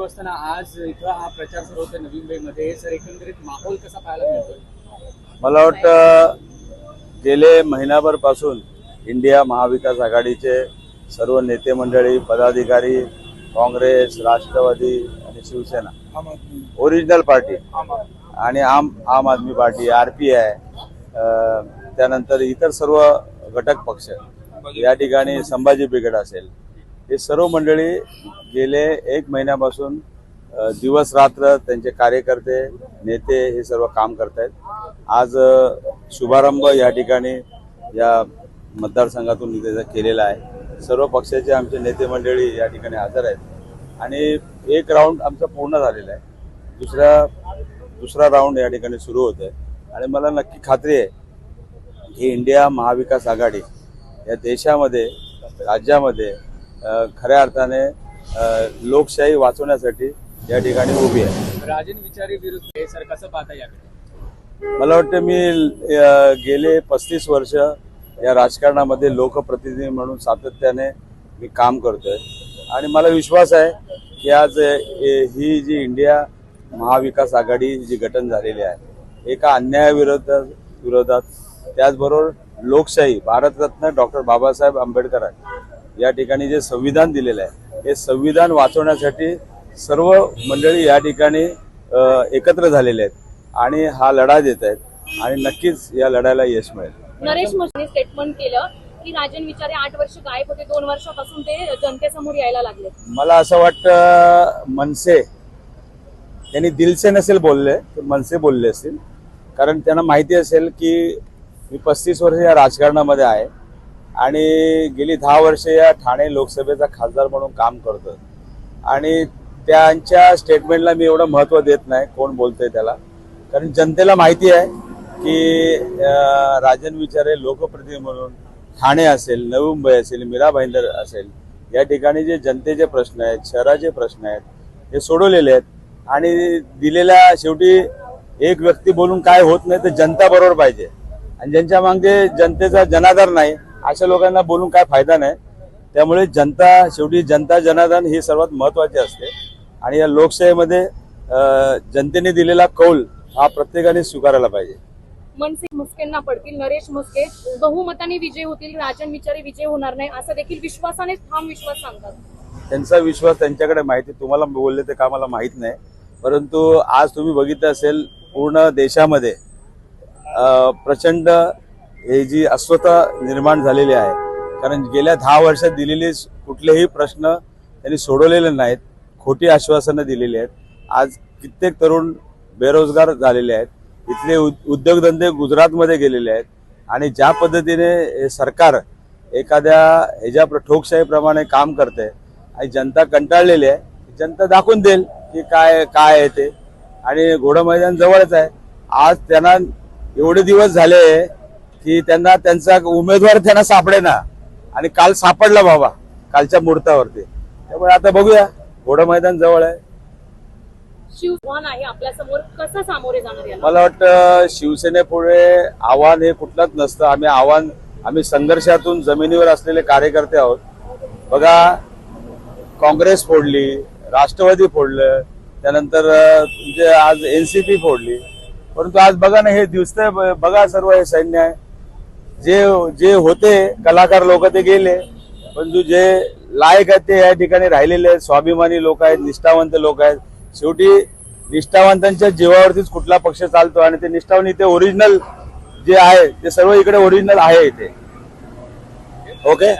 सुरू असताना आज इथं हा प्रचार सुरू होतोय नवी मुंबईमध्ये. सर एकंदरीत माहोल कसा पाहायला मिळतोय? मला वाटतं गेले महिनाभरपासून इंडिया महाविकास आघाडीचे सर्व नेते मंडळी पदाधिकारी काँग्रेस राष्ट्रवादी आणि शिवसेना ओरिजिनल पार्टी आणि Aam Aam Aadmi party R P I त्यानंतर इतर सर्व घटक पक्ष या ठिकाणी संभाजी ब्रिगेड असेल हे सर्व मंडळी गेले एक महिन्यापासून दिवस रात्र त्यांचे कार्यकर्ते नेते हे सर्व काम करत आहेत आज शुभारंभ या ठिकाणी या मतदारसंघातून त्याचा केलेला आहे. सर्व पक्षाचे आमचे नेते मंडळी या ठिकाणी हजर आहेत. आणि एक राऊंड आमचा पूर्ण झालेला आहे. दुसरा दुसरा राऊंड या ठिकाणी सुरू होत आहे आणि मला नक्की खात्री आहे की इंडिया महाविकास आघाडी या देशामध्ये राज्यामध्ये खऱ्या अर्थाने लोकशाही वाचवण्यासाठी या ठिकाणी उभी आहे. राजन विचारे विरुद्ध हे सर कसं पाहता याकडे? मला वाटतं मी गेले पस्तीस वर्ष या राजकारणामध्ये लोकप्रतिनिधी म्हणून सातत्याने मी काम करतोय. आणि मला विश्वास आहे की आज ही जी इंडिया महाविकास आघाडी जी गठन झालेली आहे एका अन्यायाविरोधात विरोधात त्याचबरोबर लोकशाही भारतरत्न डॉक्टर बाबासाहेब आंबेडकर या ठिकाणी जे संविधान दिलेलं आहे हे संविधान वाचवण्यासाठी सर्व मंडळी या ठिकाणी एकत्र झालेले आहेत आणि हा लढा देत आहेत आणि नक्कीच या लढ्याला यश मिळेल. नरेश मशने स्टेटमेंट केलं की राजन विचारे आठ वर्ष गायब होते दोन वर्षापासून ते जनतेसमोर यायला लागले. मला असं वाटतं मनसे त्यांनी दिलसे नसेल बोलले तर मनसे बोलले असतील. कारण त्यांना माहिती असेल की मी पस्तीस वर्ष या राजकारणामध्ये आहे. आणि गेली दहा वर्ष या ठाणे लोकसभेचा खासदार म्हणून काम करतो आणि त्यांच्या स्टेटमेंटला मी एवढं महत्त्व देत नाही कोण बोलतंय त्याला. कारण जनतेला माहिती आहे की राजन विचारे लोकप्रतिनिधी म्हणून ठाणे असेल नवी मुंबई असेल मीरा भाईंदर असेल या ठिकाणी जे जनतेचे प्रश्न आहेत शहराचे प्रश्न आहेत हे सोडवलेले आहेत. आणि दिलेल्या शेवटी एक व्यक्ती बोलून काय होत नाही तर जनता बरोबर पाहिजे. आणि ज्यांच्या मागे जनतेचा जनाधार नाही अशा लोकांना बोलून काय फायदा नाही. त्यामुळे जनता शेवटी जनता जनाधार ही सर्वात महत्वाची असते. आणि या लोकशाहीमध्ये जनतेने दिलेला कौल हा प्रत्येकाने स्वीकारायला पाहिजे. मनसे मुस्केंना पडतील नरेश मुस्के. बहुमताने विजय होतील राजन विचारे विजय होणार नाही असं देखील विश्वासाने ठाम विश्वास सांगतात. त्यांचा विश्वास त्यांच्याकडे माहिती तुम्हाला बोलले ते का मला माहीत नाही. परंतु आज तुम्ही बघितलं असेल पूर्ण देशामध्ये प्रचंड हे जी अस्वता निर्माण झालेली आहे कारण गेल्या दहा वर्षात दिलेले कुठलेही प्रश्न त्यांनी सोडवलेले नाहीत खोटी आश्वासनं दिलेली आहेत. आज कित्येक तरुण बेरोजगार झालेले आहेत इथले उद- उद्योगधंदे गुजरातमध्ये गेलेले आहेत आणि ज्या पद्धतीने हे सरकार एखाद्या ह्याच्या प्र- ठोकशाहीप्रमाणे काम करते आणि जनता कंटाळलेली आहे जनता दाखवून देईल की काय काय आहे ते. आणि घोडं मैदान जवळच आहे. आज त्यांना एवढे दिवस झाले की त्यांना त्यांचा उमेदवार त्यांना सापडेना. आणि काल सापडला बाबा कालच्या मुहूर्तावरती. त्यामुळे आता बघूया घोडं मैदान जवळ आहे. शिववान आहे आपल्यासमोर. कसं सामोरे जाणार याला? मला वाटतं शिवसेनेपुढे आव्हान हे कुठलंच नसतं. आम्ही आव्हान आम्ही संघर्षातून जमिनीवर असलेले कार्यकर्ते आहोत. बघा काँग्रेस फोडली राष्ट्रवादी फोडलं त्यानंतर अं, तुमचे आज एनसीपी फोडली. परंतु आज बघा ना हे दिसतंय ब- बघा सर्व हे सैन्य आहे. जे जे होते कलाकार लोक ते गेले. परंतु जे लायक आहेत ते या ठिकाणी राहिलेले आहेत. स्वाभिमानी लोक आहेत निष्ठावंत लोक आहेत. शेवटी निष्ठावंतांच्या जीवावरतीच कुठला पक्ष चालतो आणि ते निष्ठावंत इथे ओरिजिनल जे आहे ते सर्व इकडे ओरिजिनल आहे इथे. ओके